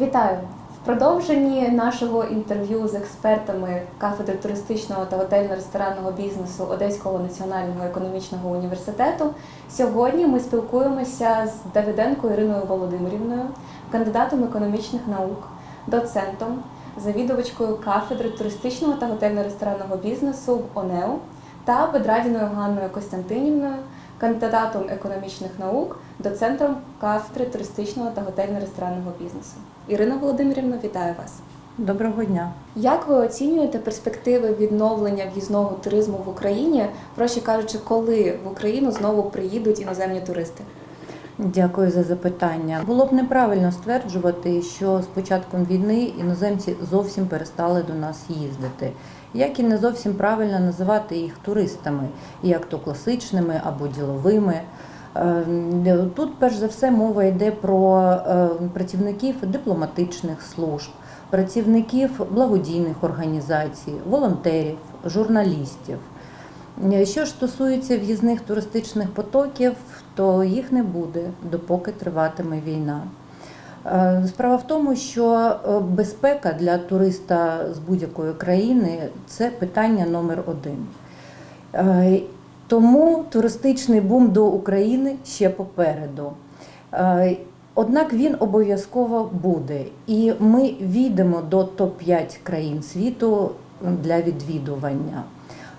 Вітаю! В продовженні нашого інтерв'ю з експертами кафедри туристичного та готельно-ресторанного бізнесу Одеського національного економічного університету. Сьогодні ми спілкуємося з Давиденко Іриною Володимирівною, кандидатом економічних наук, доцентом, завідувачкою кафедри туристичного та готельно-ресторанного бізнесу в ОНЕУ та Бедрадіною Ганною Костянтинівною, кандидатом економічних наук, доцентром кафедри туристичного та готельно-ресторанного бізнесу. Ірина Володимирівна, вітаю вас. Доброго дня. Як ви оцінюєте перспективи відновлення в'їзного туризму в Україні, проще кажучи, коли в Україну знову приїдуть іноземні туристи? Дякую за запитання. Було б неправильно стверджувати, що з початком війни іноземці зовсім перестали до нас їздити. Як і не зовсім правильно називати їх туристами, як то класичними або діловими. Е, Тут перш за все мова йде про е, працівників дипломатичних служб, працівників благодійних організацій, волонтерів, журналістів. Е, Що ж стосується в'їзних туристичних потоків, то їх не буде, допоки триватиме війна. Е, Справа в тому, що е, безпека для туриста з будь-якої країни це питання номер один. Е, Тому туристичний бум до України ще попереду. Однак він обов'язково буде, і ми війдемо до топ-5 країн світу для відвідування.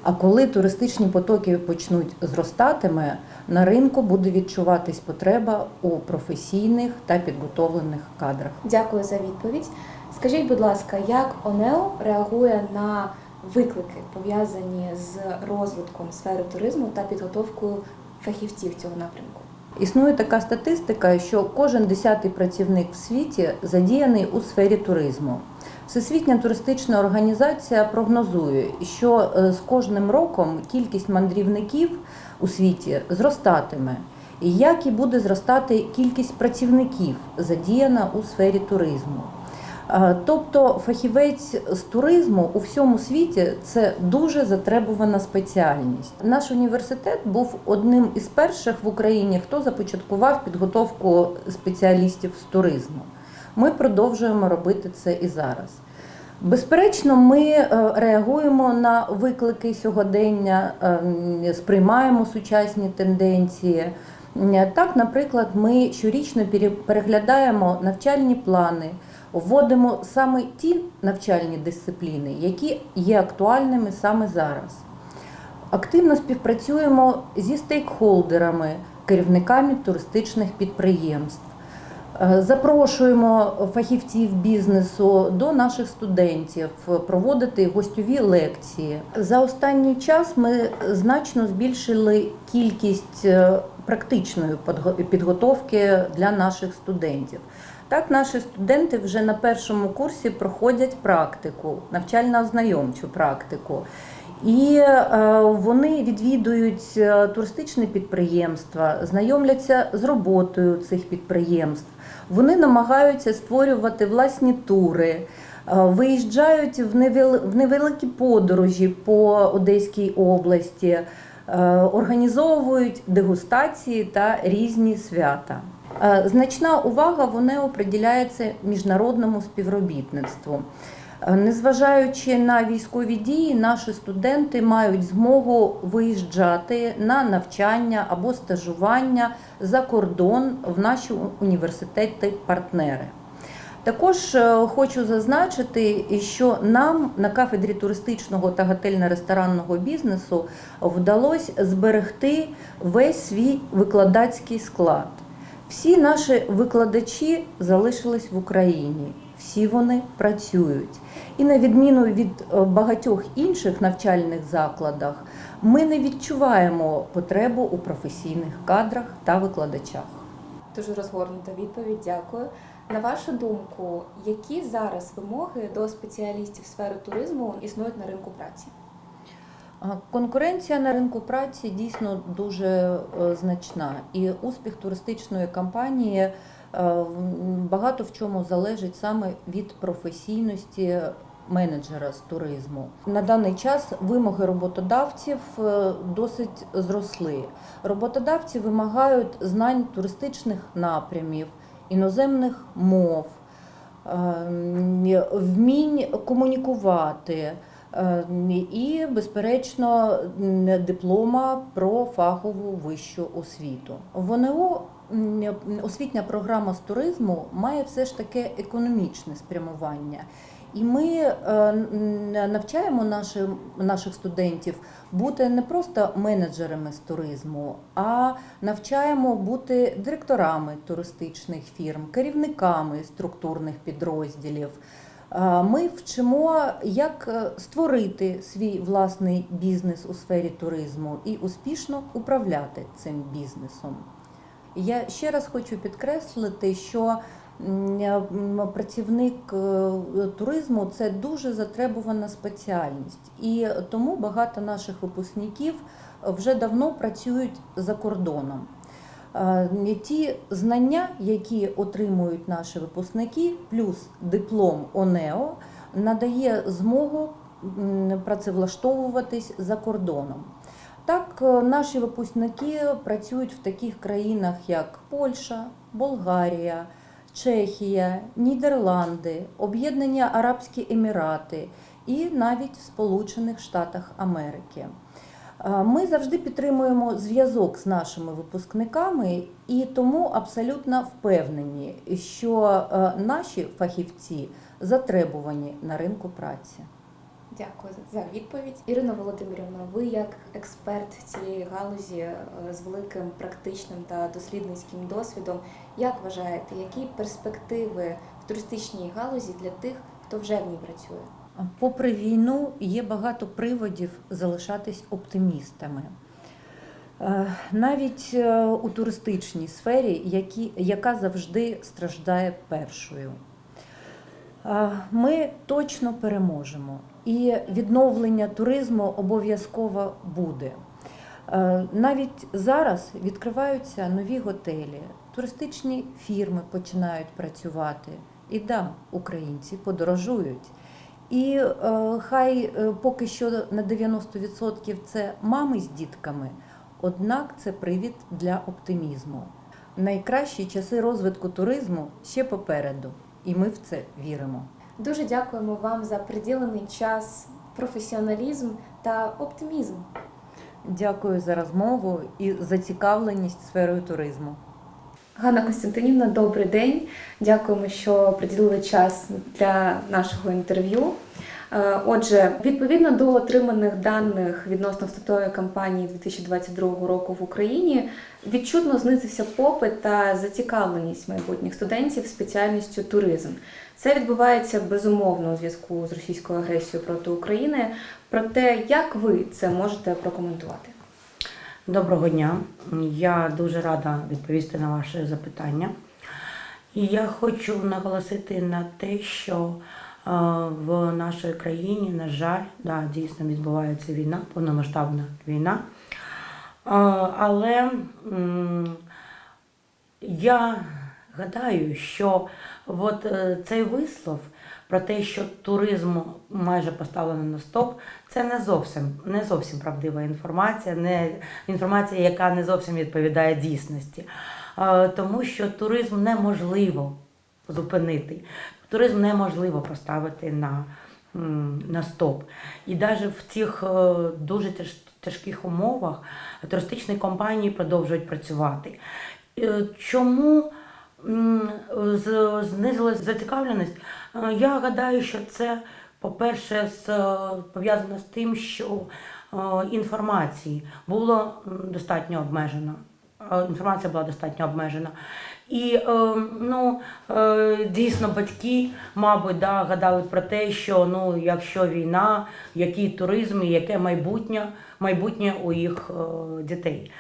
А коли туристичні потоки почнуть зростатиме, на ринку буде відчуватись потреба у професійних та підготовлених кадрах. Дякую за відповідь. Скажіть, будь ласка, як ОНЕО реагує на виклики, пов'язані з розвитком сфери туризму та підготовкою фахівців цього напрямку? Існує така статистика, що кожен десятий працівник в світі задіяний у сфері туризму. Всесвітня туристична організація прогнозує, що е, з кожним роком кількість мандрівників у світі зростатиме, як і буде зростати кількість працівників, задіяна у сфері туризму. Е, Тобто фахівець з туризму у всьому світі це дуже затребувана спеціальність. Наш університет був одним із перших в Україні, хто започаткував підготовку спеціалістів з туризму. Ми продовжуємо робити це і зараз. Безперечно, ми е, реагуємо на виклики сьогодення, е, сприймаємо сучасні тенденції. Е, Так, наприклад, ми щорічно переглядаємо навчальні плани, вводимо саме ті навчальні дисципліни, які є актуальними саме зараз. Активно співпрацюємо зі стейкхолдерами, керівниками туристичних підприємств. Е, Запрошуємо фахівців бізнесу до наших студентів проводити гостьові лекції. За останній час ми значно збільшили кількість е, практичної підготовки для наших студентів. Так, наші студенти вже на першому курсі проходять практику, навчально-ознайомчу практику. І е, вони відвідують е, туристичні підприємства, знайомляться з роботою цих підприємств. Вони намагаються створювати власні тури, е, виїжджають в невел- в невеликі подорожі по Одеській області, організовують дегустації та різні свята. Значна увага вони приділяється міжнародному співробітництву. Е, Незважаючи на військові дії, наші студенти мають змогу виїжджати на навчання або стажування за кордон в наші університети-партнери. Також е, хочу зазначити, що нам на кафедрі туристичного та готельно-ресторанного бізнесу вдалося зберегти весь свій викладацький склад. Всі наші викладачі залишились в Україні, всі вони працюють. І на відміну від е, багатьох інших навчальних закладах, ми не відчуваємо потребу у професійних кадрах та викладачах. Дуже розгорнута відповідь. Дякую. На вашу думку, які зараз вимоги до спеціалістів сфери туризму існують на ринку праці? Конкуренція на ринку праці дійсно дуже е, значна, і успіх туристичної кампанії багато в чому залежить саме від професійності менеджера з туризму. На даний час вимоги роботодавців е, досить зросли. Роботодавці вимагають знань туристичних напрямів, іноземних мов. е, вмінь комунікувати. Е, І, безперечно, диплома про фахову вищу освіту. В ОНО освітня програма з туризму має все ж таки економічне спрямування. І ми е, навчаємо наших, наших студентів бути не просто менеджерами з туризму, а навчаємо бути директорами туристичних фірм, керівниками структурних підрозділів. Е, Ми вчимо, як е, створити свій власний бізнес у сфері туризму і успішно управляти цим бізнесом. Я ще раз хочу підкреслити, що працівник е, туризму це дуже затребувана спеціальність, і тому багато наших випускників вже давно працюють за кордоном. Е, Ті знання, які отримують наші випускники, плюс диплом ОНЕО, надає змогу працевлаштовуватись за кордоном. Так, е, наші випускники працюють в таких країнах, як Польща, Болгарія, Чехія, Нідерланди, Об'єднані Арабські Емірати і навіть в Сполучених Штатах Америки. Е, Ми завжди підтримуємо зв'язок з нашими випускниками і тому абсолютно впевнені, що е, наші фахівці затребувані на ринку праці. Дякую за відповідь. Ірина Володимирівна, ви як експерт цієї галузі е, з великим практичним та дослідницьким досвідом, як вважаєте, які перспективи в туристичній галузі для тих, хто вже в ній працює? Попри війну, є багато приводів залишатись оптимістами. Е, Навіть е, у туристичній сфері, які, яка завжди страждає першою. Е, Ми точно переможемо, і відновлення туризму обов'язково буде. Навіть зараз відкриваються нові готелі, туристичні фірми починають працювати. І да, українці подорожують. І е, хай е, поки що на 90% це мами з дітками, однак це привід для оптимізму. Найкращі часи розвитку туризму ще попереду, і ми в це віримо. Дуже дякуємо вам за приділений час, професіоналізм та оптимізм. Дякую за розмову і зацікавленість сферою туризму. Ганна Костянтинівна, добрий день. Дякуємо, що приділили час для нашого інтерв'ю. Е, Отже, відповідно до отриманих даних відносно вступної кампанії 2022 року в Україні, відчутно знизився попит та зацікавленість майбутніх студентів спеціальністю туризм. Це відбувається безумовно у зв'язку з російською агресією проти України. Проте, як ви це можете прокоментувати? Доброго дня. Я дуже рада відповісти на ваше запитання. І я хочу наголосити на те, що е, в нашій країні, на жаль, да, дійсно відбувається війна, повномасштабна війна. Е, Але я гадаю, що от е, цей вислов про те, що туризм майже поставлено на стоп, це не зовсім не зовсім правдива інформація, не інформація, яка не зовсім відповідає дійсності. Е, Тому що туризм неможливо зупинити, туризм неможливо поставити на, на стоп. І навіть в цих е, дуже тяжких умовах туристичні компанії продовжують працювати. Е, Чому знизилась зацікавленість? Е, Я гадаю, що це, по-перше, е, пов'язано з тим, що е, інформації було достатньо обмежено. Інформація була достатньо обмежена. І ну, дійсно батьки, мабуть, да, гадають про те, що ну, якщо війна, який туризм і яке майбутнє, майбутнє у їх дітей.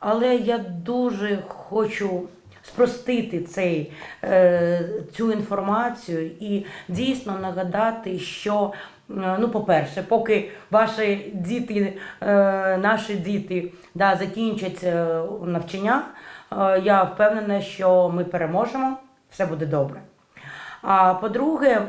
Але я дуже хочу спростити цей, е, цю інформацію і дійсно нагадати, що, е, ну, по-перше, поки ваші діти, е, наші діти да, закінчать навчання, я впевнена, що ми переможемо, все буде добре. А по-друге,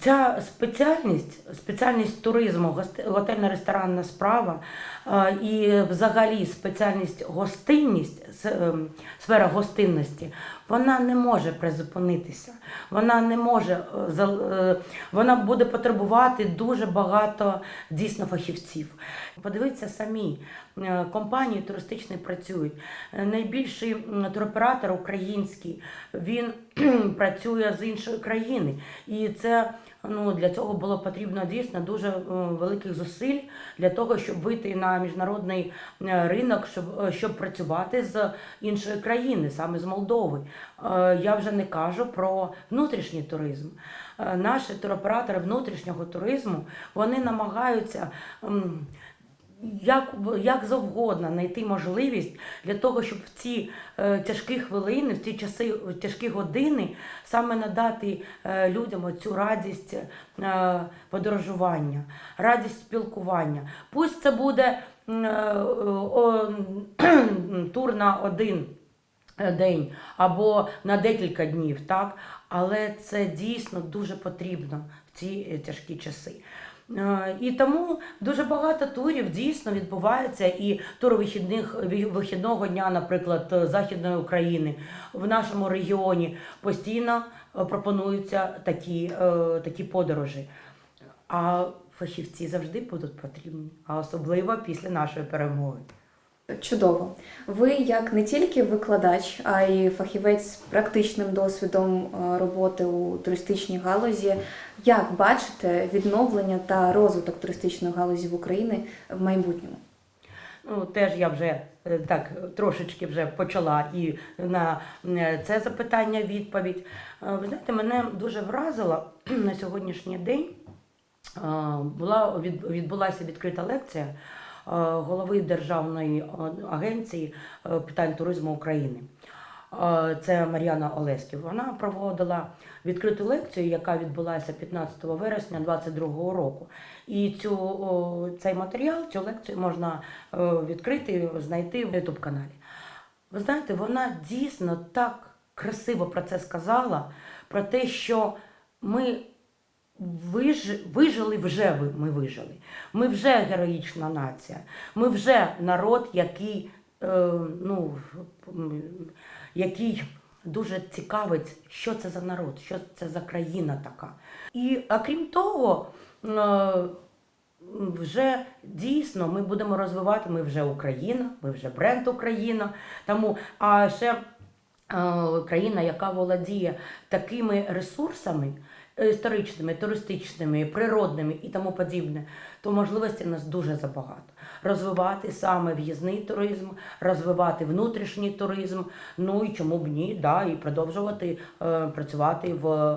Ця спеціальність, спеціальність туризму, готельно-ресторанна справа е, і взагалі спеціальність гостинність, ем, сфера гостинності, вона не може призупинитися. Вона не може е, е, вона буде потребувати дуже багато дійсно фахівців. Подивіться самі, е, компанії туристичні працюють. Найбільший туроператор український, він працює з іншої країни. І це ну, для цього було потрібно дійсно дуже великих зусиль для того, щоб вийти на міжнародний ринок, щоб, щоб працювати з іншої країни, саме з Молдови. Е, Я вже не кажу про внутрішній туризм. Е, Наші туроператори внутрішнього туризму вони намагаються. як, як завгодно знайти можливість для того, щоб в ці е, тяжкі хвилини, в ці часи, в тяжкі години саме надати е, людям цю радість е, подорожування, радість спілкування. Пусть це буде м, е, тур на один е, день або на декілька днів, так? але це дійсно дуже потрібно в ці е, тяжкі часи. Е, І тому дуже багато турів дійсно відбувається, і тур вихідних вихідного дня, наприклад, е, Західної України в нашому регіоні постійно е, пропонуються такі, е, такі подорожі. А фахівці завжди будуть потрібні, а особливо після нашої перемоги. Чудово. Ви як не тільки викладач, а й фахівець з практичним досвідом е, роботи у туристичній галузі. Як бачите відновлення та розвиток туристичної галузі в Україні в майбутньому? Ну, теж я вже е, так трошечки вже почала і на е, це запитання відповідь. Ви знаєте, мене дуже вразила на сьогоднішній день. Була відбулася відкрита лекція голови Державної е, агенції е, питань туризму України. Е, Це Мар'яна Олеськів. Вона проводила відкриту лекцію, яка відбулася 15 вересня 2022 року. І цю, цей матеріал, цю лекцію можна е, відкрити, знайти в youtube каналі. Ви знаєте, вона дійсно так красиво про це сказала, про те, що ми виж, вижили вже ми вижили. Ми вже героїчна нація. Ми вже народ, який, е, ну, який дуже цікавить, що це за народ, що це за країна така. І крім того, е, вже дійсно ми будемо розвивати, ми вже Україна, ми вже бренд Україна. Тому, а ще е, країна, яка володіє такими ресурсами історичними, туристичними, природними і тому подібне, то можливостей у нас дуже забагато. Розвивати саме в'їзний туризм, розвивати внутрішній туризм, ну і чому б ні, да, і продовжувати е, працювати в,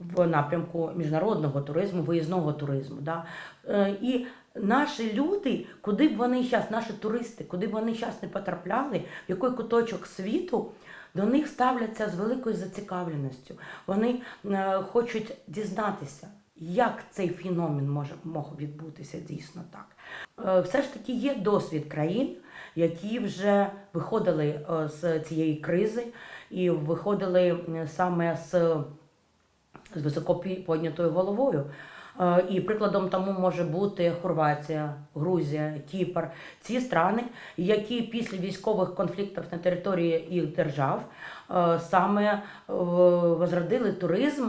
в напрямку міжнародного туризму, виїзного туризму. Да. Е, і наші люди, куди б вони зараз, наші туристи, куди б вони зараз не потрапляли, в який куточок світу, до них ставляться з великою зацікавленістю. Вони е, хочуть дізнатися, як цей феномен може мог відбутися дійсно так. Е, все ж таки є досвід країн, які вже виходили е, з цієї кризи і виходили саме з з високо пі- піднятою головою. Е, І прикладом тому може бути Хорватія, Грузія, Кіпр. Ці страни, які після військових конфліктів на території їх держав е, саме е, возродили туризм,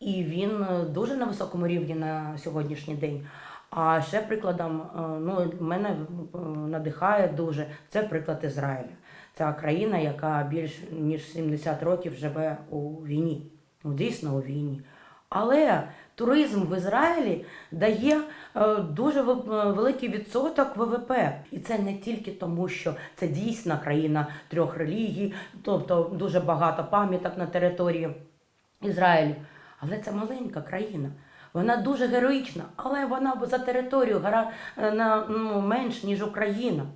і він дуже на високому рівні на сьогоднішній день. А ще прикладом, ну, мене надихає дуже це приклад Ізраїля. Це країна, яка більш ніж 70 років живе у війні. Ну, дійсно у війні. Але туризм в Ізраїлі дає е, дуже е, великий відсоток ВВП. І це не тільки тому, що це дійсна країна трьох релігій, тобто дуже багато пам'яток на території Ізраїлю. Але це маленька країна. Вона дуже героїчна, але вона за територію гара е, на ну, менш ніж Україна.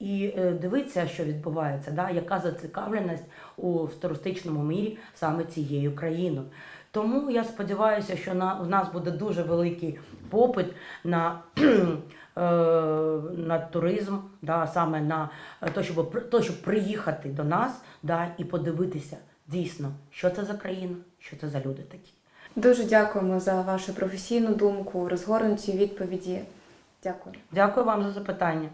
І е, дивиться, що відбувається, да? яка зацікавленість у туристичному мірі саме цією країною. Тому я сподіваюся, що на, у нас буде дуже великий попит на, е, на туризм, да? саме на те, щоб, то, щоб приїхати до нас да? і подивитися дійсно, що це за країна, що це за люди такі. Дуже дякуємо за вашу професійну думку, розгорнуті відповіді. Дякую. Дякую вам за запитання.